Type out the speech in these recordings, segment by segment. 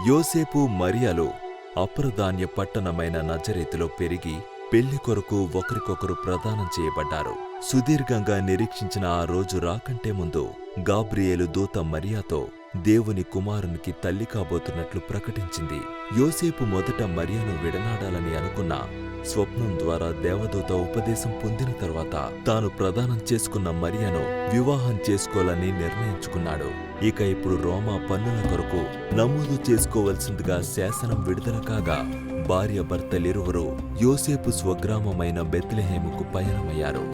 యోసేపు మరియాలో అప్రధాన్య పట్టణమైన నజరేతులో పెరిగి పెళ్ళి కొరకు ఒకరికొకరు ప్రదానం చేయబడ్డారు. సుదీర్ఘంగా నిరీక్షించిన ఆ రోజు రాకంటే ముందు గాబ్రియేలు దూత మరియాతో దేవుని కుమారునికి తల్లి కాబోతున్నట్లు ప్రకటించింది. యోసేపు మొదట మరియను విడనాడాలని అనుకున్న స్వప్నం ద్వారా దేవదూత ఉపదేశం పొందిన తర్వాత తాను ప్రదానం చేసుకున్న మరియను వివాహం చేసుకోవాలని నిర్ణయించుకున్నాడు. ఇక ఇప్పుడు రోమా పన్నుల కొరకు నమోదు చేసుకోవలసిందిగా శాసనం విడుదల కాగా భార్య భర్తలిరువురు యోసేపు స్వగ్రామమైన బెత్లెహేముకు పయనమయ్యారు.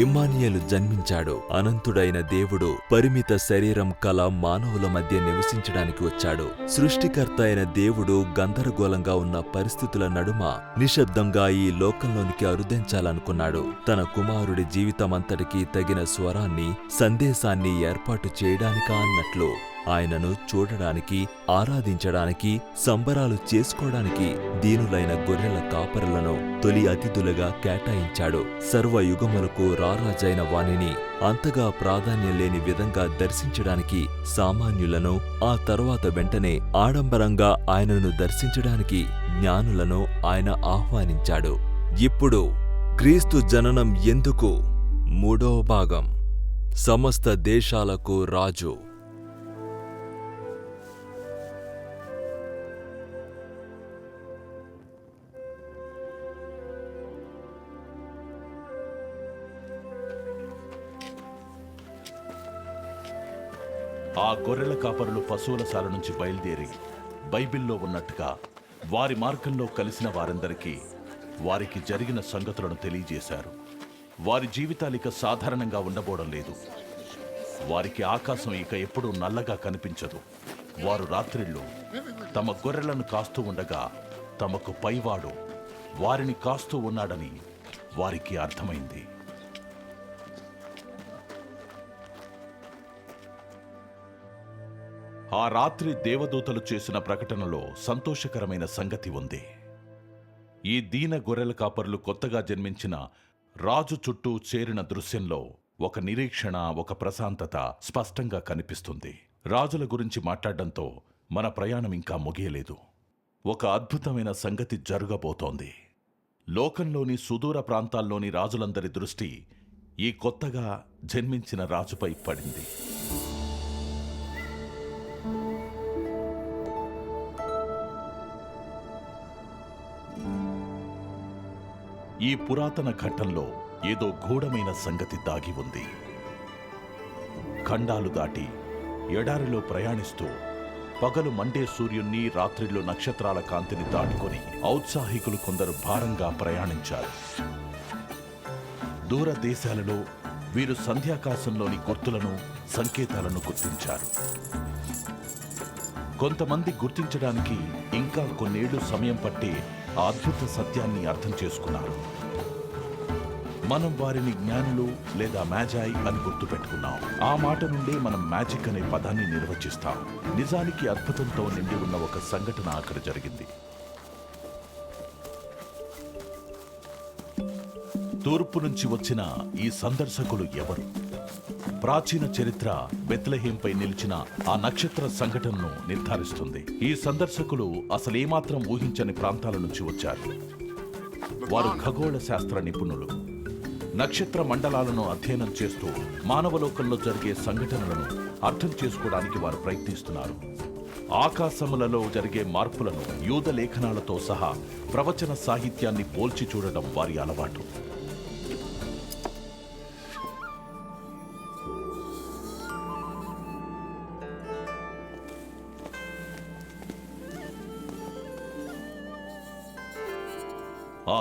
ఇమ్మానియలు జన్మించాడు. అనంతుడైన దేవుడు పరిమిత శరీరం కల మానవుల మధ్య నివసించడానికి వచ్చాడు. సృష్టికర్త అయిన దేవుడు గందరగోళంగా ఉన్న పరిస్థితుల నడుమ నిశ్శబ్దంగా ఈ లోకంలోనికి అరుదించాలనుకున్నాడు. తన కుమారుడి జీవితమంతటికీ తగిన స్వరాన్ని సందేశాన్ని ఏర్పాటు చేయడానికా అన్నట్లు ఆయనను చూడడానికి ఆరాధించడానికి సంబరాలు చేసుకోవడానికి దీనులైన గొర్రెల కాపరులను తొలి అతిథులుగా కేటాయించాడు. సర్వయుగములకు రారాజైన వాణిని అంతగా ప్రాధాన్యం లేని విధంగా దర్శించడానికి సామాన్యులను ఆ తర్వాత వెంటనే ఆడంబరంగా ఆయనను దర్శించడానికి జ్ఞానులను ఆయన ఆహ్వానించాడు. ఇప్పుడు క్రీస్తు జననం ఎందుకు? మూడో భాగం. సమస్త దేశాలకు రాజు. ఆ గొర్రెల కాపరులు పశువుల శాల నుంచి బయలుదేరి బైబిల్లో ఉన్నట్టుగా వారి మార్గంలో కలిసిన వారందరికీ వారికి జరిగిన సంగతులను తెలియజేశారు. వారి జీవితాలు ఇక సాధారణంగా ఉండబోవడం లేదు. వారికి ఆకాశం ఇక ఎప్పుడూ నల్లగా కనిపించదు. వారు రాత్రిళ్ళు తమ గొర్రెలను కాస్తూ ఉండగా తమకు పైవాడు వారిని కాస్తూ ఉన్నాడని వారికి అర్థమైంది. ఆ రాత్రి దేవదూతలు చేసిన ప్రకటనలో సంతోషకరమైన సంగతి ఉంది. ఈ దీన గొర్రెల కాపరులు కొత్తగా జన్మించిన రాజు చుట్టూ చేరిన దృశ్యంలో ఒక నిరీక్షణ ఒక ప్రశాంతత స్పష్టంగా కనిపిస్తుంది. రాజుల గురించి మాట్లాడడంతో మన ప్రయాణం ఇంకా ముగియలేదు. ఒక అద్భుతమైన సంగతి జరగబోతోంది. లోకంలోని సుదూర ప్రాంతాల్లోని రాజులందరి దృష్టి ఈ కొత్తగా జన్మించిన రాజుపై పడింది. ఈ పురాతన ఘట్టంలో ఏదో గూఢమైన సంగతి దాగి ఉంది. ఖండాలు దాటి ఎడారిలో ప్రయాణిస్తూ పగలు మండే సూర్యుణ్ణి రాత్రిలో నక్షత్రాల కాంతిని దాటుకొని ఔత్సాహికులు కొందరు భారంగా ప్రయాణించారు. దూర దేశాలలో వీరు సంధ్యాకాశంలోని గుర్తులను సంకేతాలను గుర్తించారు. కొంతమంది గుర్తించడానికి ఇంకా కొన్నేళ్ళు సమయం పట్టి అద్భుత సత్యాన్ని అర్థం చేసుకున్నారు. మనం వారిని జ్ఞానులు లేదా మ్యాజాయ్ అని గుర్తుపెట్టుకున్నాం. ఆ మాట నుండే మనం మ్యాజిక్ అనే పదాన్ని నిర్వచిస్తాం. నిజానికి అద్భుతంతో నిండి ఉన్న ఒక సంఘటన అక్కడ జరిగింది. తూర్పు నుంచి వచ్చిన ఈ సందర్శకులు ఎవరు? ప్రాచీన చరిత్ర బెత్లహేంపై నిలిచిన ఆ నక్షత్ర సంఘటనను నిర్ధారిస్తుంది. ఈ సందర్శకులు అసలేమాత్రం ఊహించని ప్రాంతాల నుంచి వచ్చారు. వారు ఖగోళ శాస్త్ర నిపుణులు. నక్షత్ర మండలాలను అధ్యయనం చేస్తూ మానవలోకంలో జరిగే సంఘటనలను అర్థం చేసుకోవడానికి వారు ప్రయత్నిస్తున్నారు. ఆకాశములలో జరిగే మార్పులను యూద లేఖనాలతో సహా ప్రవచన సాహిత్యాన్ని పోల్చి చూడడం వారి అలవాటు.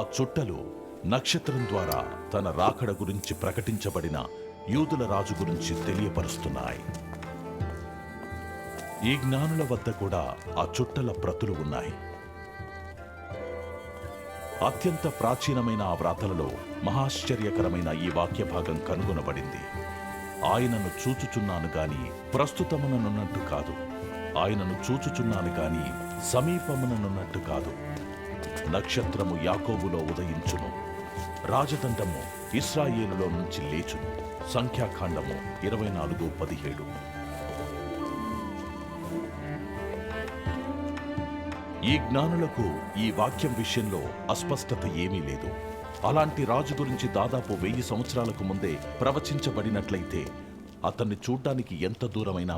చుట్టలు నక్షత్రం ద్వారా తన రాకడ గురించి ప్రకటించబడిన యూదుల రాజు గురించి తెలియపరుస్తున్నాయి. ఈ జ్ఞానుల వద్ద కూడా ఆ చుట్టల ప్రతులు ఉన్నాయి. అత్యంత ప్రాచీనమైన ఆ వ్రాతలలో మహాశ్చర్యకరమైన ఈ వాక్య భాగం కనుగొనబడింది. ఆయనను చూచుచున్నాను గాని ప్రస్తుతముననున్నట్టు కాదు. ఆయనను చూచుచున్నాను గాని సమీపముననున్నట్టు కాదు. నక్షత్రము యాకోబులో ఉదయించును. రాజదండము ఇస్రాయేలులో నుంచి లేచును. సంఖ్యాకాండము ఇరవై నాలుగు పదిహేడు. ఈ జ్ఞానులకు ఈ వాక్యం విషయంలో అస్పష్టత ఏమీ లేదు. అలాంటి రాజు గురించి దాదాపు వెయ్యి సంవత్సరాలకు ముందే ప్రవచించబడినట్లయితే అతన్ని చూడ్డానికి ఎంత దూరమైనా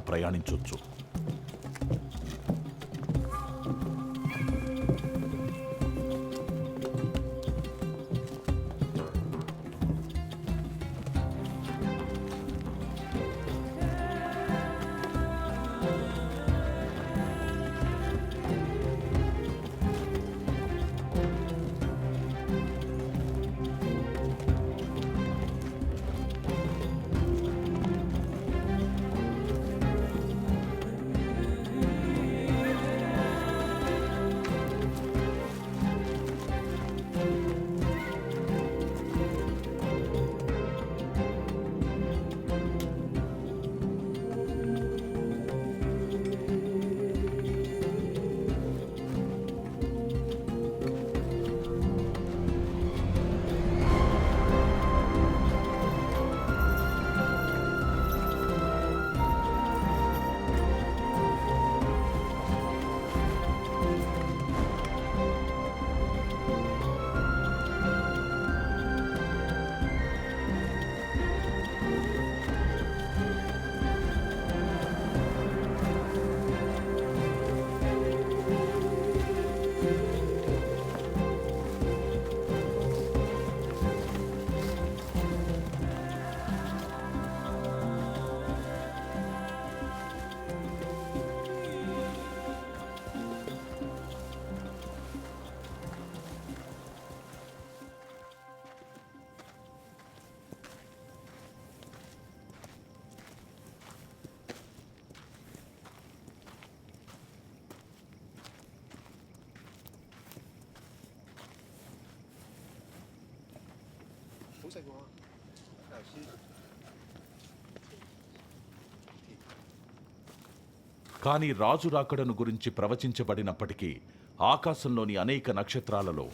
ప్రయాణించొచ్చు రాజు రాకడను గురించి ప్రవచించబడినప్పటికీ ఆకాశంలోని అనేక నక్షత్రాలలో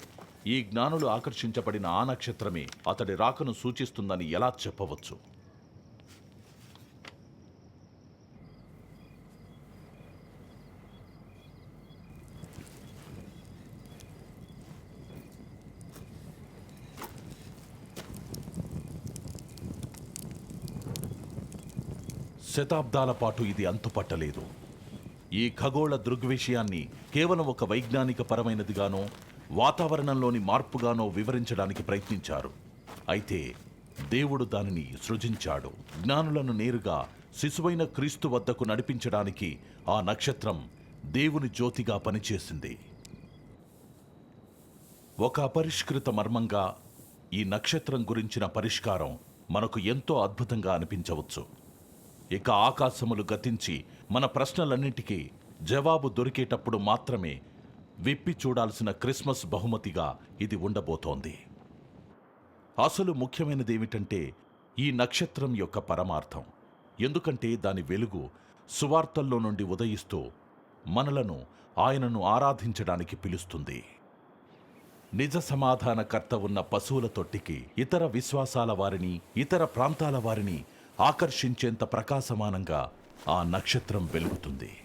ఈ జ్ఞానులు ఆకర్షించబడిన ఆ నక్షత్రమే అతడి రాకను సూచిస్తుందని ఎలా చెప్పవచ్చు? శతాబ్దాల పాటు ఇది అంతుపట్టలేదు. ఈ ఖగోళ దృగ్విషయాన్ని కేవలం ఒక వైజ్ఞానిక పరమైనదిగానో వాతావరణంలోని మార్పుగానో వివరించడానికి ప్రయత్నించారు. అయితే దేవుడు దానిని సృజించాడు. జ్ఞానులను నేరుగా శిశువైన క్రీస్తు వద్దకు నడిపించడానికి ఆ నక్షత్రం దేవుని జ్యోతిగా పనిచేసింది. ఒక అపరిష్కృత మర్మంగా ఈ నక్షత్రం గురించిన పరిష్కారం మనకు ఎంతో అద్భుతంగా అనిపించవచ్చు. ఇక ఆకాశములు గతించి మన ప్రశ్నలన్నింటికీ జవాబు దొరికేటప్పుడు మాత్రమే విప్పి చూడాల్సిన క్రిస్మస్ బహుమతిగా ఇది ఉండబోతోంది. అసలు ముఖ్యమైనది ఏమిటంటే ఈ నక్షత్రం యొక్క పరమార్థం. ఎందుకంటే దాని వెలుగు సువార్తల్లో నుండి ఉదయిస్తూ మనలను ఆయనను ఆరాధించడానికి పిలుస్తుంది. నిజ సమాధానకర్త ఉన్న పశువుల తొట్టికి ఇతర విశ్వాసాల వారిని ఇతర ప్రాంతాల వారిని ఆకర్షించేంత ప్రకాశమానంగా ఆ నక్షత్రం వెలుగుతుంది.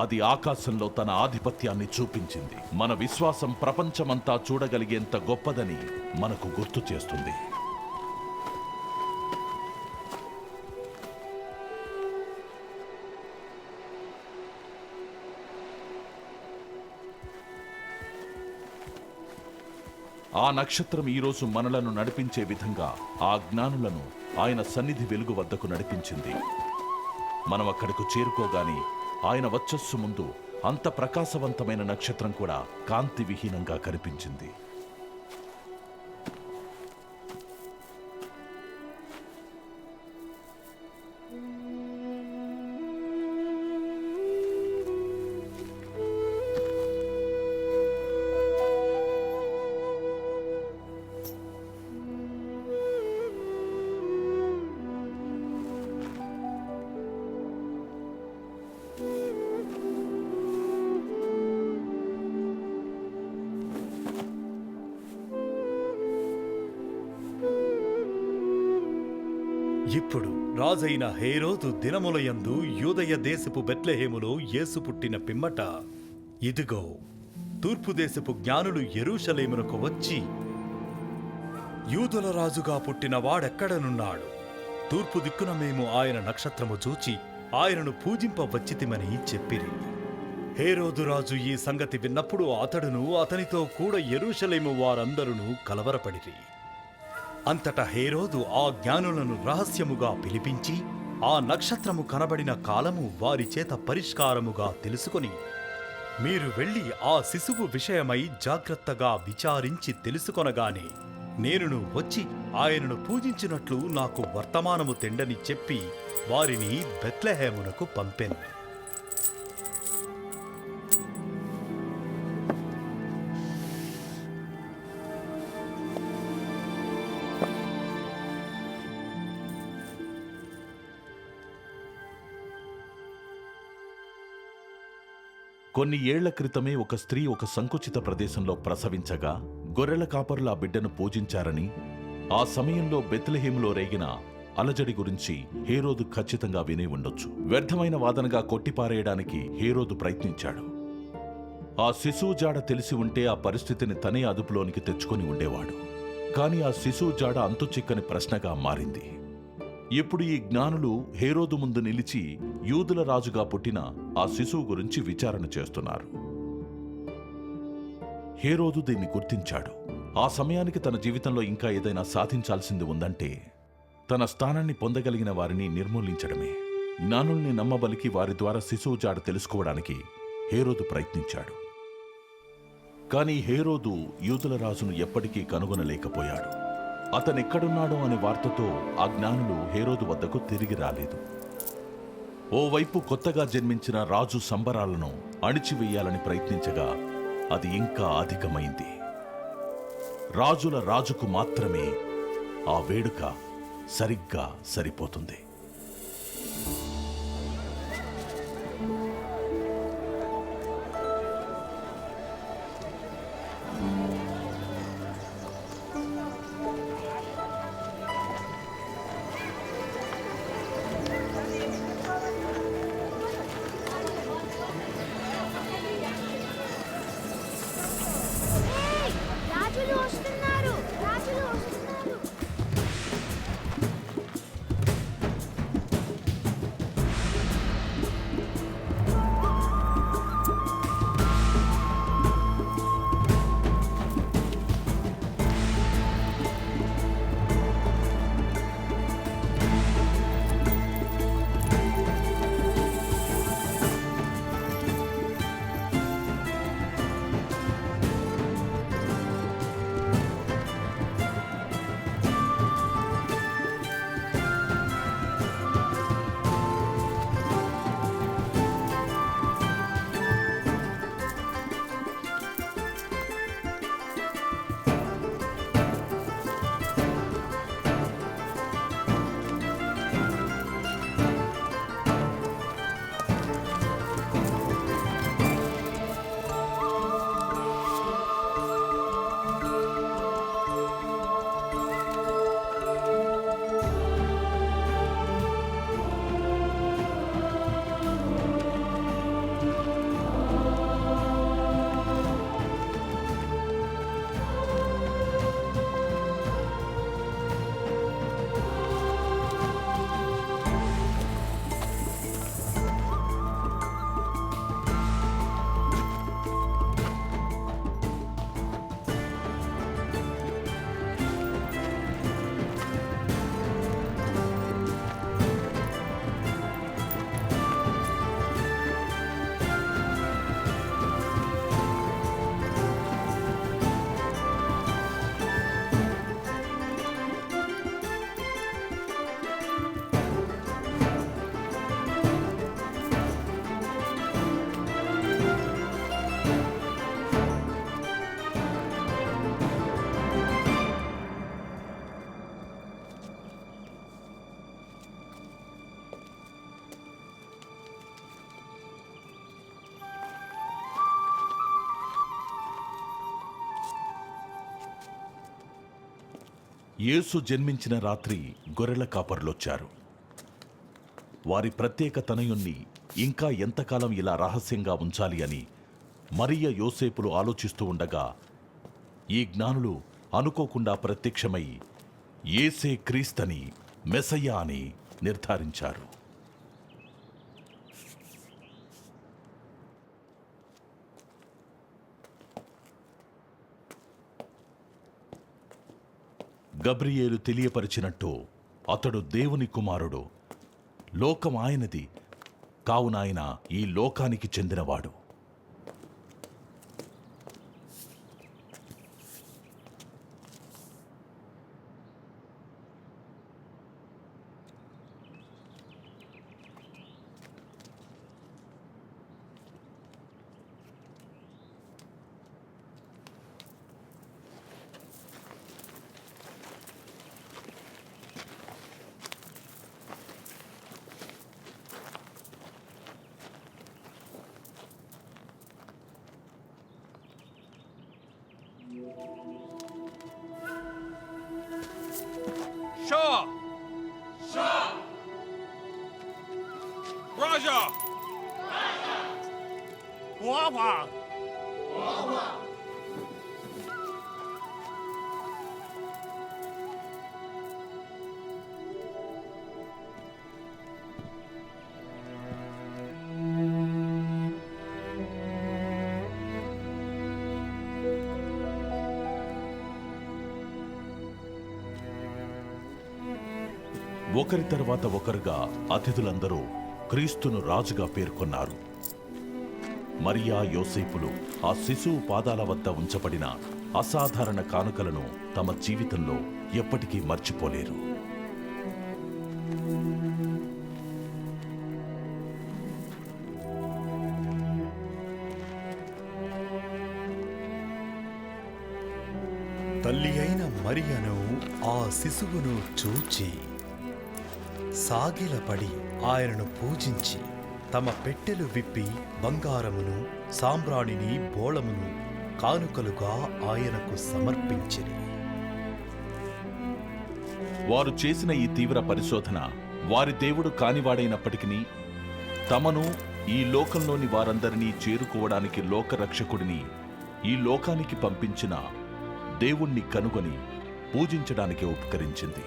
అది ఆకాశంలో తన ఆధిపత్యాన్ని చూపించింది. మన విశ్వాసం ప్రపంచమంతా చూడగలిగేంత గొప్పదని మనకు గుర్తు చేస్తుంది. ఆ నక్షత్రం ఈరోజు మనలను నడిపించే విధంగా ఆ జ్ఞానులను ఆయన సన్నిధి వెలుగు వద్దకు నడిపించింది. మనం అక్కడకు చేరుకోగాని ఆయన వచ్చస్సు ముందు అంత ప్రకాశవంతమైన నక్షత్రం కూడా కాంతి విహీనంగా కనిపించింది. రాజైన హేరోదు దినములయందు యూదయ దేశపు బెట్లెహేములో యేసు పుట్టిన పిమ్మట. ఇదిగో తూర్పు దేశపు జ్ఞానులు ఎరుషలేమునకు వచ్చి యూదుల రాజుగా పుట్టిన వాడెక్కడనున్నాడు? తూర్పు దిక్కున మేము ఆయన నక్షత్రము చూచి ఆయనను పూజింపవచ్చితిమని చెప్పిరి. హేరోదు రాజు ఈ సంగతి విన్నప్పుడు అతడును అతనితో కూడా ఎరుషలేము వారందరూ కలవరపడిరి. అంతటా హేరోదు ఆ జ్ఞానులను రహస్యముగా పిలిపించి ఆ నక్షత్రము కనబడిన కాలము వారి చేత పరిష్కారముగా తెలుసుకొని మీరు వెళ్ళి ఆ శిశువు విషయమై జాగ్రత్తగా విచారించి తెలుసుకొనగానే నేనును వచ్చి ఆయనను పూజించినట్లు నాకు వర్తమానము తెండని చెప్పి వారిని బెత్లెహేమునకు పంపెను. కొన్ని ఏళ్ళ క్రితమే ఒక స్త్రీ ఒక సంకుచిత ప్రదేశంలో ప్రసవించగా గొర్రెల కాపరులు ఆ బిడ్డను పూజించారని ఆ సమయంలో బెత్లహేములో రేగిన అలజడి గురించి హేరోదు ఖచ్చితంగా వినే ఉండొచ్చు. వ్యర్థమైన వాదనగా కొట్టిపారేయడానికి హేరోదు ప్రయత్నించాడు. ఆ శిశువు జాడ తెలిసి ఉంటే ఆ పరిస్థితిని తనే అదుపులోనికి తెచ్చుకొని ఉండేవాడు. కాని ఆ శిశువు జాడ అంతుచిక్కని ప్రశ్నగా మారింది. ఇప్పుడు ఈ జ్ఞానులు హేరోదు ముందు నిలిచి యూదుల రాజుగా పుట్టిన ఆ శిశువు గురించి విచారణ చేస్తున్నారు. హేరోదు దీన్ని గుర్తించాడు. ఆ సమయానికి తన జీవితంలో ఇంకా ఏదైనా సాధించాల్సింది ఉందంటే తన స్థానాన్ని పొందగలిగిన వారిని నిర్మూలించడమే. జ్ఞానుల్ని నమ్మబలికి వారి ద్వారా శిశువు జాడ తెలుసుకోవడానికి హేరోదు ప్రయత్నించాడు. కానీ హేరోదు యూదుల రాజును ఎప్పటికీ కనుగొనలేకపోయాడు. అతనెక్కడున్నాడో అనే వార్తతో ఆ జ్ఞానులు హేరోదు వద్దకు తిరిగి రాలేదు. ఓవైపు కొత్తగా జన్మించిన రాజు సంబరాలను అణిచివేయాలని ప్రయత్నించగా అది ఇంకా అధికమైంది. రాజుల రాజుకు మాత్రమే ఆ వేడుక సరిగ్గా సరిపోతుంది. యేసు జన్మించిన రాత్రి గొర్రెల కాపర్లొచ్చారు. వారి ప్రత్యేక తనయుణ్ణి ఇంకా ఎంతకాలం ఇలా రహస్యంగా ఉంచాలి అని మరియ యోసేపులు ఆలోచిస్తూ ఉండగా ఈ జ్ఞానులు అనుకోకుండా ప్రత్యక్షమై ఏసే క్రీస్తని మెసయ్య అని నిర్ధారించారు. గబ్రియేలు తెలియపరిచినట్టు అతడు దేవుని కుమారుడు. లోకం ఆయనది. కావున ఆయన ఈ లోకానికి చెందినవాడు. 上！上 russia 国王！国华！ఒకరి తర్వాత ఒకరుగా అతిథులందరూ క్రీస్తును రాజుగా పేర్కొన్నారు. మరియా యోసేపులు ఆ శిశువు పాదాల వద్ద ఉంచబడిన అసాధారణ కానుకలను తమ జీవితంలో ఎప్పటికీ మర్చిపోలేరు. తల్లి అయిన మరియను ఆ శిశువును చూచి సాగిలపడి ఆయనను పూజించి తమ పెట్టెలు విప్పి బంగారమును సాంబ్రాణిని బోళమును కానుకలుగా ఆయనకు సమర్పించిరి. వారు చేసిన ఈ తీవ్ర పరిశోధన వారి దేవుడు కానివాడైనప్పటికీ తమను ఈ లోకంలోని వారందరినీ చేరుకోవడానికి లోకరక్షకుడిని ఈ లోకానికి పంపించిన దేవుణ్ణి కనుగొని పూజించడానికి ఉపకరించింది.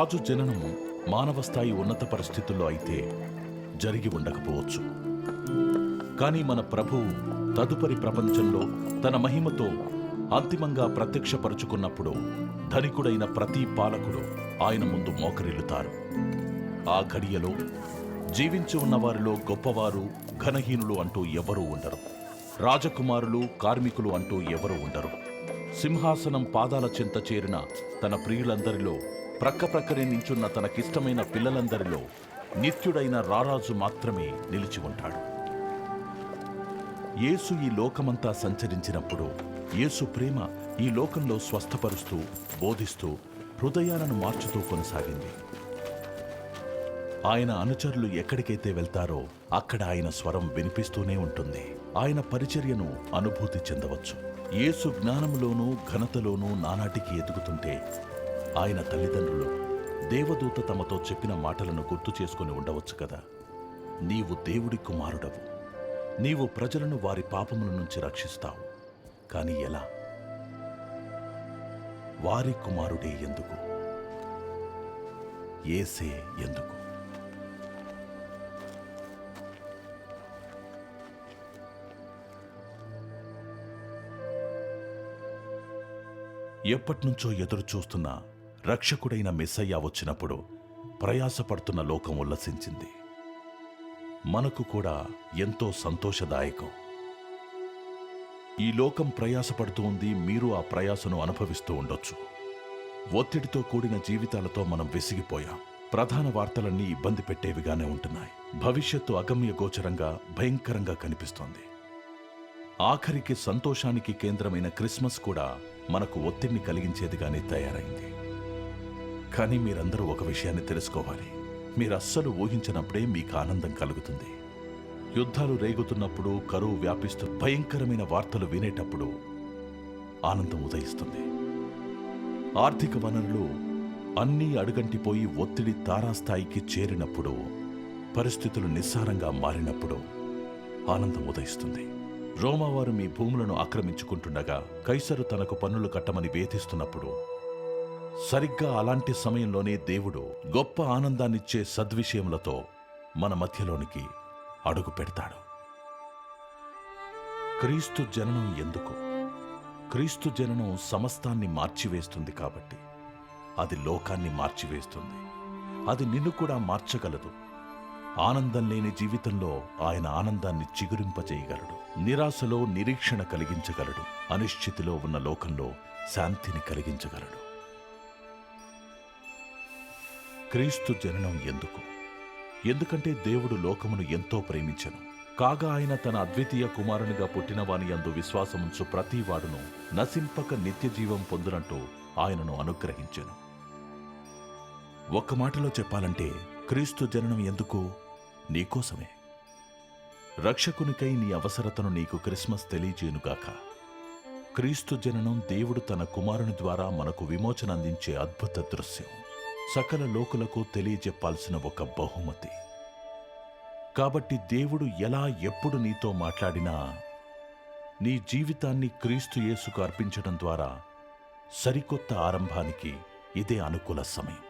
రాజు జననము మానవ స్థాయి ఉన్నత పరిస్థితుల్లో అయితే జరిగి ఉండకపోవచ్చు. కానీ మన ప్రభువు తదుపరి ప్రపంచంలో తన మహిమతో అంతిమంగా ప్రత్యక్షపరుచుకున్నప్పుడు ధనికుడైన ప్రతి పాలకుడు ఆయన ముందు మోకరిల్లుతారు. ఆ ఘడియలో జీవించి ఉన్న వారిలో గొప్పవారు ఘనహీనులు అంటూ ఎవరూ ఉండరు. రాజకుమారులు కార్మికులు అంటూ ఎవరూ ఉండరు. సింహాసనం పాదాల చెంత చేరిన తన ప్రియులందరిలో ప్రక్క ప్రక్కనే నించున్న తనకిష్టమైన పిల్లలందరిలో నిత్యుడైన రారాజు మాత్రమే నిలిచి ఉంటాడు. యేసు ఈ లోకమంతా సంచరించినప్పుడు యేసు ప్రేమ ఈ లోకంలో స్వస్థపరుస్తూ బోధిస్తూ హృదయాలను మార్చుతూ కొనసాగింది. ఆయన అనుచరులు ఎక్కడికైతే వెళ్తారో అక్కడ ఆయన స్వరం వినిపిస్తూనే ఉంటుంది. ఆయన పరిచర్యను అనుభూతి చెందవచ్చు. యేసు జ్ఞానములోనూ ఘనతలోనూ నానాటికి ఎదుగుతుంటే ఆయన తల్లిదండ్రులు దేవదూత తమతో చెప్పిన మాటలను గుర్తు చేసుకుని ఉండవచ్చు కదా. నీవు దేవుడి కుమారుడవు. నీవు ప్రజలను వారి పాపముల నుంచి రక్షిస్తావు. కాని ఎలా? వారి కుమారుడే ఎందుకు? ఏసే ఎందుకు? ఎప్పటినుంచో ఎదురు చూస్తున్నా రక్షకుడైన మెస్సయ్య వచ్చినప్పుడు ప్రయాసపడుతున్న లోకం ఉల్లసించింది. మనకు కూడా ఎంతో సంతోషదాయకం. ఈ లోకం ప్రయాసపడుతూ ఉంది మీరు ఆ ప్రయాసను అనుభవిస్తూ ఉండొచ్చు. ఒత్తిడితో కూడిన జీవితాలతో మనం విసిగిపోయాం. ప్రధాన వార్తలన్నీ ఇబ్బంది పెట్టేవిగానే ఉంటున్నాయి. భవిష్యత్తు అగమ్య గోచరంగా భయంకరంగా కనిపిస్తోంది. ఆఖరికి సంతోషానికి కేంద్రమైన క్రిస్మస్ కూడా మనకు ఒత్తిడిని కలిగించేదిగానే తయారైంది. కానీ మీరందరూ ఒక విషయాన్ని తెలుసుకోవాలి. మీరు అస్సలు ఊహించినప్పుడే మీకు ఆనందం కలుగుతుంది. యుద్ధాలు రేగుతున్నప్పుడు కరువు వ్యాపిస్తూ భయంకరమైన వార్తలు వినేటప్పుడు ఆనందం ఉదయిస్తుంది. ఆర్థిక వనరులు అన్నీ అడుగంటిపోయి ఒత్తిడి తారాస్థాయికి చేరినప్పుడు పరిస్థితులు నిస్సారంగా మారినప్పుడు ఆనందం ఉదయిస్తుంది. రోమావారు మీ భూములను ఆక్రమించుకుంటుండగా కైసరు తనకు పన్నులు కట్టమని వేధిస్తున్నప్పుడు సరిగ్గా అలాంటి సమయంలోనే దేవుడు గొప్ప ఆనందాన్నిచ్చే సద్విషయములతో మన మధ్యలోనికి అడుగు పెడతాడు. క్రీస్తు జననం ఎందుకు? క్రీస్తు జననం సమస్తాన్ని మార్చివేస్తుంది కాబట్టి. అది లోకాన్ని మార్చివేస్తుంది. అది నిన్ను కూడా మార్చగలదు. ఆనందం లేని జీవితంలో ఆయన ఆనందాన్ని చిగురింపజేయగలడు. నిరాశలో నిరీక్షణ కలిగించగలడు. అనిశ్చితిలో ఉన్న లోకంలో శాంతిని కలిగించగలడు. క్రీస్తు జననం ఎందుకు? ఎందుకంటే దేవుడు లోకమును ఎంతో ప్రేమించను. కాగా ఆయన తన అద్వితీయ కుమారునిగా పుట్టినవాని అందు విశ్వాసముంచు విశ్వాసముంచు ప్రతివాడును నశింపక నిత్య జీవం పొందునంటూ ఆయనను అనుగ్రహించెను. ఒక్క మాటలో చెప్పాలంటే క్రీస్తు జననం ఎందుకు? నీకోసమే రక్షకునికై నీ అవసరతను నీకు క్రిస్మస్ తెలియజేయునుగాక. క్రీస్తు జననం దేవుడు తన కుమారుని ద్వారా మనకు విమోచన అందించే అద్భుత దృశ్యం. సకల లోకులకు తెలియజెప్పాల్సిన ఒక బహుమతి. కాబట్టి దేవుడు ఎలా ఎప్పుడు నీతో మాట్లాడినా నీ జీవితాన్ని క్రీస్తు యేసుకు అర్పించడం ద్వారా సరికొత్త ఆరంభానికి ఇదే అనుకూల సమయం.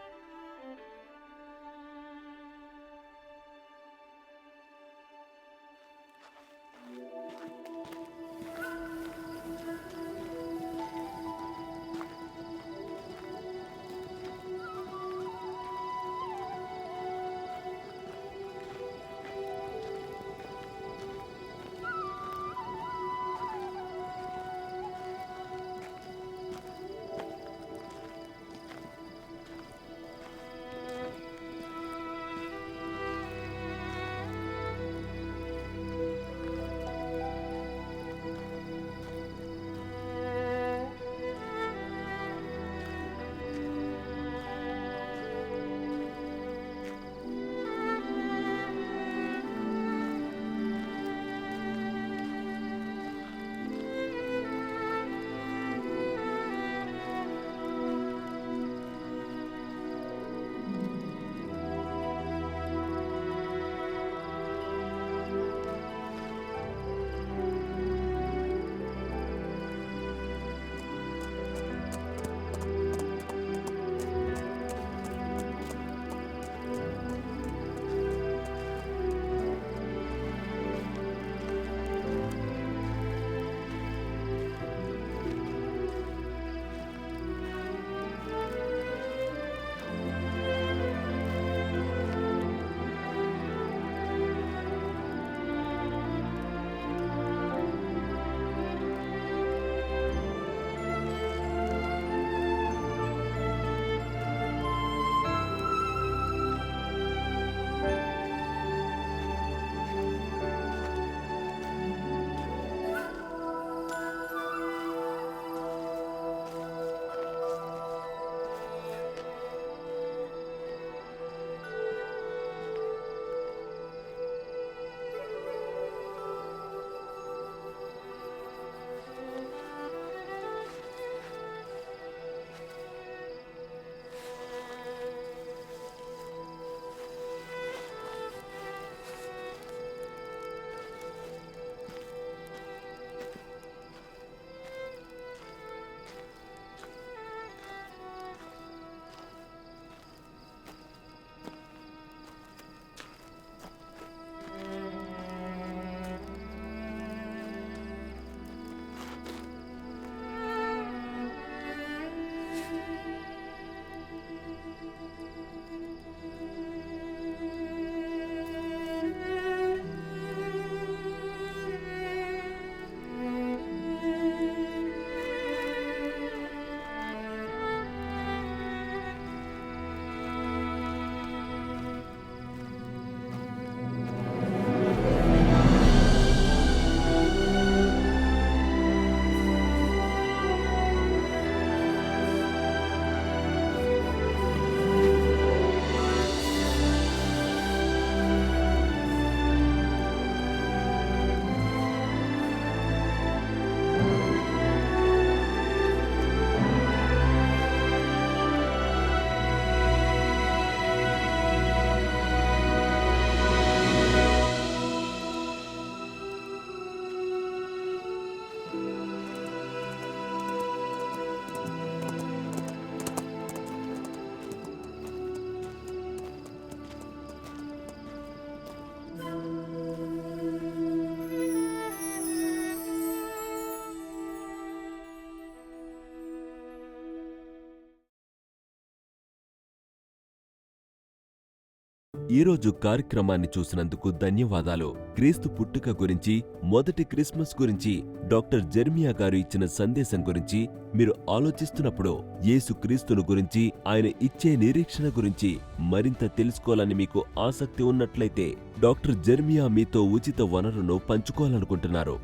ఈరోజు కార్యక్రమాన్ని చూసినందుకు ధన్యవాదాలు. క్రీస్తు పుట్టుక గురించి మొదటి క్రిస్మస్ గురించి డాక్టర్ జెర్మియా గారు ఇచ్చిన సందేశం గురించి మీరు ఆలోచిస్తున్నప్పుడు యేసు క్రీస్తును గురించి ఆయన ఇచ్చే నిరీక్షణ గురించి మరింత తెలుసుకోవాలని మీకు ఆసక్తి ఉన్నట్లయితే డాక్టర్ జెర్మియా మీతో ఉచిత వనరును పంచుకోవాలనుకుంటున్నారు.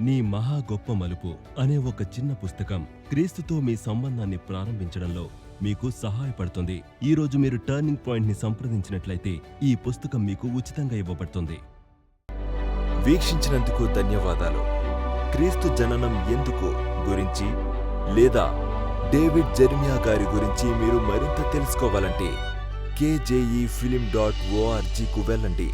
నీ మహా గొప్ప మలుపు అనే ఒక చిన్న పుస్తకం క్రీస్తుతో మీ సంబంధాన్ని ప్రారంభించడంలో మీకు సహాయపడుతుంది. ఈ రోజు మీరు టర్నింగ్ పాయింట్ని సంప్రదించినట్లయితే ఈ పుస్తకం మీకు ఉచితంగా ఇవ్వబడుతుంది. వీక్షించినందుకు ధన్యవాదాలు. క్రీస్తు జననం ఎందుకు గురించి లేదా డేవిడ్ జెర్మియా గారి గురించి మీరు మరింత తెలుసుకోవాలంటే కేజేఈ ఫిలిం డాట్ ఓఆర్జీకు వెళ్ళండి.